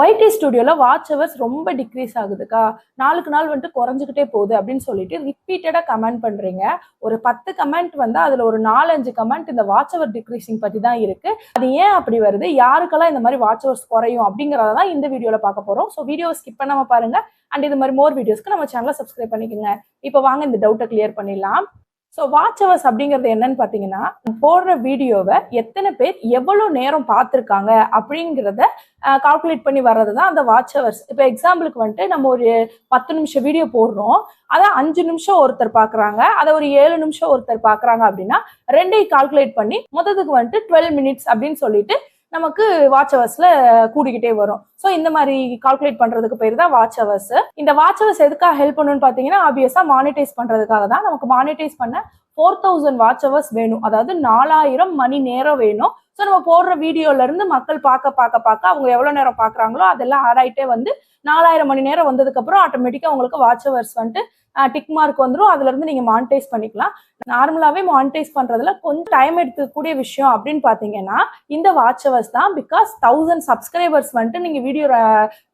YT ஸ்டுடியோவில் watch hours ரொம்ப decrease ஆகுதுக்கா? நாளுக்கு நாள் வந்துட்டு குறைஞ்சிக்கிட்டே போகுது அப்படின்னு சொல்லிட்டு ரிப்பீட்டடாக கமெண்ட் பண்ணுறீங்க ஒரு பத்து கமெண்ட் வந்தால் அதில் ஒரு நாலஞ்சு கமெண்ட் இந்த வாட்ச் ஹவர் டிக்ரீஸிங் பற்றி தான் இருக்குது அது ஏன் அப்படி வருது? யாருக்கெல்லாம் இந்த மாதிரி வாட்ச் ஹவர்ஸ் குறையும் அப்படிங்கிறத தான் இந்த வீடியோவில் பார்க்க போகிறோம் ஸோ வீடியோவை ஸ்கிப் பண்ணாமல் பாருங்க. அண்ட் இது மாதிரி மோர் வீடியோஸ்க்கு நம்ம சேனலை சப்ஸ்கிரைப் பண்ணிக்கோங்க. இப்போ வாங்க இந்த டவுட்டை கிளியர் பண்ணிடலாம். ஸோ வாட்ச் ஹவர்ஸ் அப்படிங்கிறது என்னன்னு பார்த்தீங்கன்னா போடுற வீடியோவை எத்தனை பேர் எவ்வளோ நேரம் பார்த்துருக்காங்க அப்படிங்கிறத கால்குலேட் பண்ணி வர்றது தான் அந்த வாட்ச் ஹவர்ஸ் இப்போ எக்ஸாம்பிளுக்கு வந்துட்டு நம்ம ஒரு பத்து நிமிஷம் வீடியோ போடுறோம். அதை அஞ்சு நிமிஷம் ஒருத்தர் பார்க்குறாங்க. அதை ஒரு ஏழு நிமிஷம் ஒருத்தர் பார்க்குறாங்க அப்படின்னா ரெண்டையும் கால்குலேட் பண்ணி மொத்தத்துக்கு வந்துட்டு டுவெல் மினிட்ஸ் அப்படின்னு சொல்லிட்டு நமக்கு வாட்ச் ஹவர்ஸ்ல கூடிக்கிட்டே வரும். ஸோ இந்த மாதிரி கால்குலேட் பண்றதுக்கு பேர் தான் வாட்ச் ஹவர்ஸ் இந்த வாட்ச் ஹவர்ஸ் எதுக்காக ஹெல்ப் பண்ணுன்னு பாத்தீங்கன்னா ஆப்வியஸா மானிட்டைஸ் பண்றதுக்காக தான் நமக்கு மானிட்டைஸ் பண்ண ஃபோர் தௌசண்ட் வாட்ச் ஹவர்ஸ் வேணும். அதாவது நாலாயிரம் மணி நேரம் வேணும். ஸோ நம்ம போடுற வீடியோல இருந்து மக்கள் பார்க்க பார்க்க பார்க்க அவங்க எவ்வளோ நேரம் பார்க்குறாங்களோ அதெல்லாம் ஆட் வந்து நாலாயிரம் மணி நேரம் வந்ததுக்கப்புறம் ஆட்டோமேட்டிக்காக உங்களுக்கு வாட்ச் ஹவர்ஸ் வந்துட்டு டிக் மார்க் வந்துடும் அதுல இருந்து நீங்க மானிட்டைஸ் பண்ணிக்கலாம். நார்மலாவே மானிட்டைஸ் பண்றதுல கொஞ்சம் டைம் எடுத்துக்கூடிய விஷயம் அப்படின்னு பாத்தீங்கன்னா இந்த வாட்ச் ஹவர்ஸ் தான் பிகாஸ் தௌசண்ட் சப்ஸ்கிரைபர்ஸ் வந்துட்டு நீங்க வீடியோ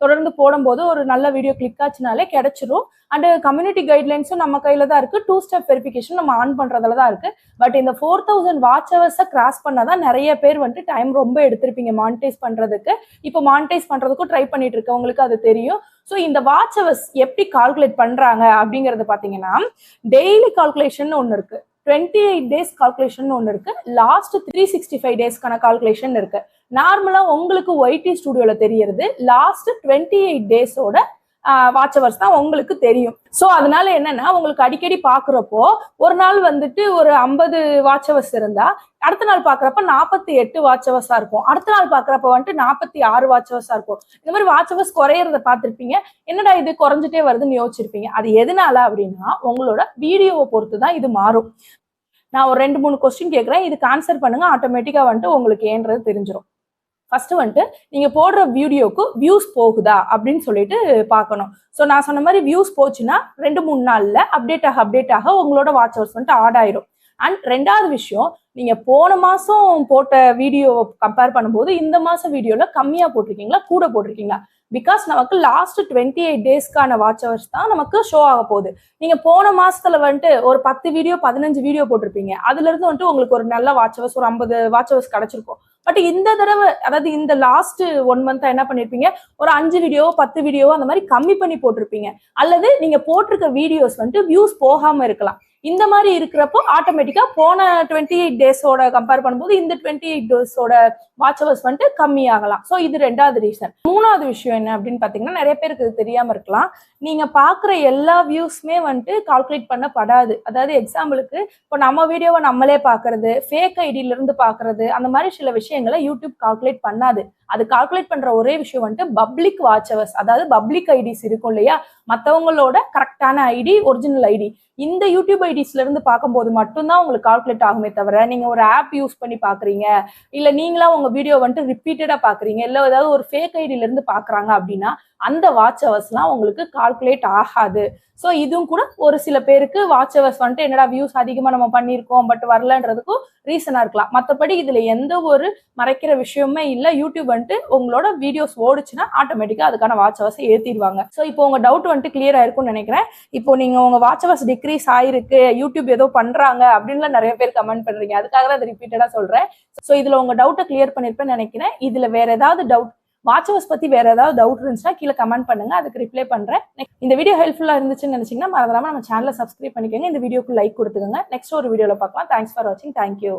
தொடர்ந்து போடும்போது ஒரு நல்ல வீடியோ கிளிக் ஆச்சுனாலே கிடைச்சிரும். அண்ட் கம்யூனிட்டி கைட்லைன்ஸும் நம்ம கையில தான் இருக்கு. டூ ஸ்டெப் வெரிஃபிகேஷன் நம்ம ஆன் பண்றதுல தான் இருக்கு. பட் இந்த ஃபோர் தௌசண்ட் வாட்ச் ஹவர்ஸை கிராஸ் பண்ணாதான் நிறைய பேர் வந்துட்டு டைம் ரொம்ப எடுத்திருப்பீங்க மானிட்டைஸ் பண்றதுக்கு. இப்போ மானிட்டைஸ் பண்றதுக்கும் ட்ரை பண்ணிட்டு இருக்கவங்களுக்கு அது தெரியும். ஸோ இந்த வாட்ச் ஹவர்ஸ் எப்படி கால்குலேட் பண்றாங்க அப்படிங்கறது பாத்தீங்கன்னா டெய்லி கால்குலேஷன் ஒன்று இருக்கு. டுவெண்ட்டி எயிட் டேஸ் கால்குலேஷன் ஒன்று இருக்கு. லாஸ்ட் த்ரீ சிக்ஸ்டி ஃபைவ் டேஸ்க்கான கால்குலேஷன் இருக்கு. நார்மலா உங்களுக்கு ஒய்டி ஸ்டுடியோல தெரியறது லாஸ்ட் டுவெண்ட்டி எயிட் டேஸோட வாட்ச் ஹவர்ஸ் தான் உங்களுக்கு தெரியும். ஸோ அதனால என்னன்னா உங்களுக்கு அடிக்கடி பார்க்குறப்போ ஒரு நாள் வந்துட்டு ஒரு ஐம்பது வாட்ச் ஹவர்ஸ் இருந்தா அடுத்த நாள் பார்க்குறப்ப நாற்பத்தி எட்டு வாட்சவர்ஸா இருக்கும். அடுத்த நாள் பார்க்குறப்ப வந்துட்டு நாற்பத்தி ஆறு வாட்சவர்ஸா இருக்கும். இந்த மாதிரி வாட்ச் ஹவர்ஸ் குறையறத பார்த்துருப்பீங்க. என்னடா இது குறைஞ்சிட்டே வருதுன்னு யோசிச்சிருப்பீங்க. அது எதனால அப்படின்னா உங்களோட வீடியோவை பொறுத்து தான் இது மாறும். நான் ஒரு ரெண்டு மூணு கொஸ்டின் கேட்குறேன். இதுக்கு ஆன்சர் பண்ணுங்க. ஆட்டோமேட்டிக்காக வந்துட்டு உங்களுக்கு ஏன்றது தெரிஞ்சிடும் ஃபர்ஸ்ட் வந்துட்டு நீங்க போடுற வீடியோக்கு வியூஸ் போகுதா அப்படின்னு சொல்லிட்டு பார்க்கணும். ஸோ நான் சொன்ன மாதிரி வியூஸ் போச்சுன்னா ரெண்டு மூணு நாள்ல அப்டேட் ஆக அப்டேட் ஆக உங்களோட வாட்ச் ஹவர்ஸ் வந்துட்டு ஆட் ஆயிரும். அண்ட் ரெண்டாவது விஷயம் நீங்க போன மாசம் போட்ட வீடியோவை கம்பேர் பண்ணும்போது இந்த மாசம் வீடியோல கம்மியா போட்டிருக்கீங்களா? கூட போட்டிருக்கீங்களா? பிகாஸ் நமக்கு லாஸ்ட் டுவெண்ட்டி எயிட் டேஸ்க்கான வாட்ச் ஹவர்ஸ் தான் நமக்கு ஷோ ஆக போகுது. நீங்க போன மாசத்துல வந்துட்டு ஒரு பத்து வீடியோ பதினஞ்சு வீடியோ போட்டிருப்பீங்க. அதுல இருந்து வந்துட்டு உங்களுக்கு ஒரு நல்ல வாட்ச் ஹவர்ஸ் ஒரு ஐம்பது வாட்ச் ஹவர்ஸ் கிடைச்சிருக்கும். பட் இந்த தடவை அதாவது இந்த லாஸ்ட் ஒன் மந்த் என்ன பண்ணிருப்பீங்க? ஒரு அஞ்சு வீடியோவோ பத்து வீடியோவோ அந்த மாதிரி கம்மி பண்ணி போட்டிருப்பீங்க. அல்லது நீங்க போட்டிருக்க வீடியோஸ் வந்துட்டு வியூஸ் போகாம இருக்கலாம். இந்த மாதிரி இருக்கிறப்போ ஆட்டோமேட்டிக்கா போன டுவெண்ட்டி எயிட் டேஸோட கம்பேர் பண்ணும்போது இந்த டுவெண்ட்டி எயிட் டேஸோட வாட்ச் அவர்ஸ் வந்துட்டு கம்மி ஆகலாம் ஸோ இது ரெண்டாவது ரீசன் மூணாவது விஷயம் என்ன அப்படின்னு பாத்தீங்கன்னா நிறைய பேருக்கு இது தெரியாம இருக்கலாம். நீங்க பாக்குற எல்லா வியூஸ்மே வந்துட்டு கால்குலேட் பண்ணப்படாது. அதாவது எக்ஸாம்பிளுக்கு இப்போ நம்ம வீடியோவை நம்மளே பாக்குறது ஃபேக் ஐடியில இருந்து பாக்குறது அந்த மாதிரி சில விஷயங்களை யூடியூப் கால்குலேட் பண்ணாது. அது கால்குலேட் பண்ற ஒரே விஷயம் வந்துட்டு பப்ளிக் வாட்ச் ஹவர்ஸ் அதாவது பப்ளிக் ஐடிஸ் இருக்கும் இல்லையா? மற்றவங்களோட கரெக்டான ஐடி ஒரிஜினல் ஐடி இந்த யூடியூப் ஐடிஸ்ல இருந்து பார்க்கும்போது மட்டும்தான் உங்களுக்கு கால்குலேட் ஆகுமே தவிர நீங்க ஒரு ஆப் யூஸ் பண்ணி பாக்குறீங்க இல்ல நீங்களா உங்க வீடியோ வந்துட்டு ரிப்பீட்டடா பாக்குறீங்க இல்ல ஏதாவது ஒரு ஃபேக் ஐடியில இருந்து பாக்குறாங்க அப்படின்னா அந்த வாட்ச் ஹவர்ஸ்லாம் உங்களுக்கு கால்குலேட் ஆகாது. ஸோ இதுவும் கூட ஒரு சில பேருக்கு வாட்ச் ஹவர்ஸ் வந்துட்டு என்னடா வியூஸ் அதிகமாக நம்ம பண்ணியிருக்கோம் பட் வரலன்றதுக்கும் ரீசனாக இருக்கலாம். மற்றபடி இதில் எந்த ஒரு மறைக்கிற விஷயமே இல்லை யூடியூப் வந்துட்டு உங்களோட வீடியோஸ் ஓடுச்சுன்னா ஆட்டோமேட்டிக்காக அதுக்கான வாட்ச் அவர்ஸை ஏற்றிடுவாங்க ஸோ இப்போ உங்கள் டவுட் வந்துட்டு கிளியர் ஆயிருக்கும்னு நினைக்கிறேன். இப்போ நீங்கள் உங்கள் வாட்ச் அவர்ஸ் டிக்ரீஸ் ஆயிருக்கு யூடியூப் ஏதோ பண்ணுறாங்க அப்படின்லாம் நிறைய பேர் கமெண்ட் பண்ணுறீங்க அதுக்காக தான் அதை ரிப்பீட்டடாக சொல்கிறேன் ஸோ இதில் உங்கள் டவுட்டை கிளியர் பண்ணியிருப்பேன்னு நினைக்கிறேன். இதில் வேற ஏதாவது டவுட் வாட்ச் அவர்ஸ் பத்தி வேற ஏதாவது டவுட் இருந்துச்சுன்னா கீழே கமெண்ட் பண்ணுங்க. அதுக்கு ரிப்ளை பண்றேன். இந்த வீடியோ ஹெல்ப்ஃபுல்லா இருந்துச்சுன்னு நினைச்சீங்கன்னா மறந்துடாம நம்ம சேனலை சப்ஸ்கிரைப் பண்ணிக்கோங்க. இந்த வீடியோக்கு லைக் கொடுத்துக்கோங்க. நெக்ஸ்ட் ஒரு வீடியோல பார்க்கலாம். தேங்க்ஸ் ஃபார் வாட்சிங் தேங்க்யூ